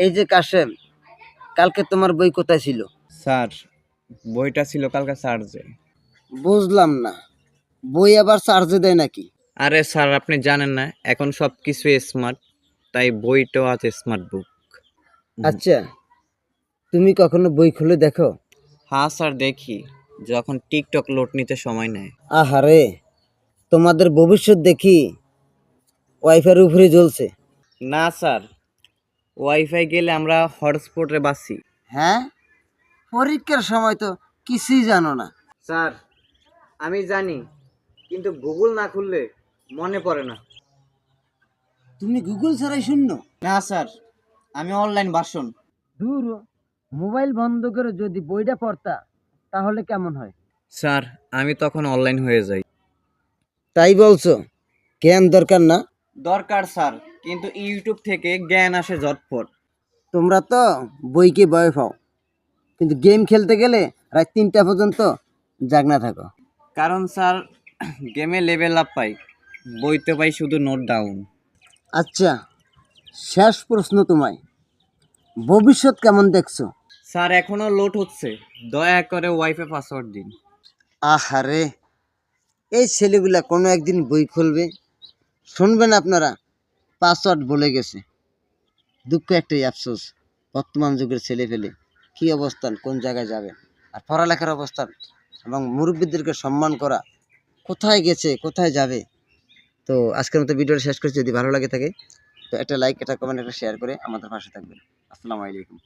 এই যে কাশেম কালকে তোমার বই কোথায় ছিল? স্যার বইটা ছিল কালকে চার্জে। বুঝলাম না। বই আবার চার্জে দেয় নাকি? আরে স্যার আপনি জানেন না এখন সব কিছু স্মার্ট তাই বইটাও আছে স্মার্ট বুক আচ্ছা তুমি কখনো বই খুলে দেখো? হ্যাঁ স্যার দেখি যখন টিকটক লোড নিতে সময় নেয়। আহারে তোমাদের ভবিষ্যৎ দেখি ওয়াইফাইয়ের উপরে জ্বলছে। না স্যার ওয়াইফাই গেলে আমরা হটস্পটে বাসি। হ্যাঁ? পরীক্ষার সময় তো কিছুই জানো না। স্যার আমি জানি কিন্তু গুগল না খুললে মনে পড়ে না। তুমি গুগল ছাড়াই শূন্য না স্যার আমি অনলাইন ভাষণ দূর মোবাইল বন্ধ করে যদি বইটা পড়তা তাহলে কেমন হয়? স্যার আমি তখন অনলাইন হয়ে যাই। তাই বলছো? জ্ঞান দরকার না? দরকার স্যার। কিন্তু ইউটিউব থেকে জ্ঞান আসে ঝটপট। তোমরা তো বইকে বয় পাও? কিন্তু গেম খেলতে গেলে রাত তিনটা পর্যন্ত জাগনা থাকো। কারণ স্যার গেমে লেভেল আপ পাই। বইতে পাই শুধু নোট ডাউন আচ্ছা শেষ প্রশ্ন তোমায়। ভবিষ্যৎ কেমন দেখছ? স্যার এখনও লোড হচ্ছে। দয়া করে ওয়াইফে পাসওয়ার্ড দিন। আহারে এই ছেলেগুলা কোনো একদিন বই খুলবে? শুনবেন আপনারা পাসওয়ার্ড বলে গেছে। দুঃখ একটাই আফসোস, বর্তমান যুগের ছেলে ফেলে কী অবস্থান, কোন জায়গায় যাবে? আর পড়ালেখার অবস্থান এবং মুরব্বীদেরকে সম্মান করা কোথায় গেছে, কোথায় যাবে? তো আজকের মতো ভিডিওটা শেষ করছি, যদি ভালো লাগে থাকে, তো একটা লাইক একটা কমেন্ট একটা শেয়ার করে আমাদের পাশে থাকবেন। আসসালামু আলাইকুম।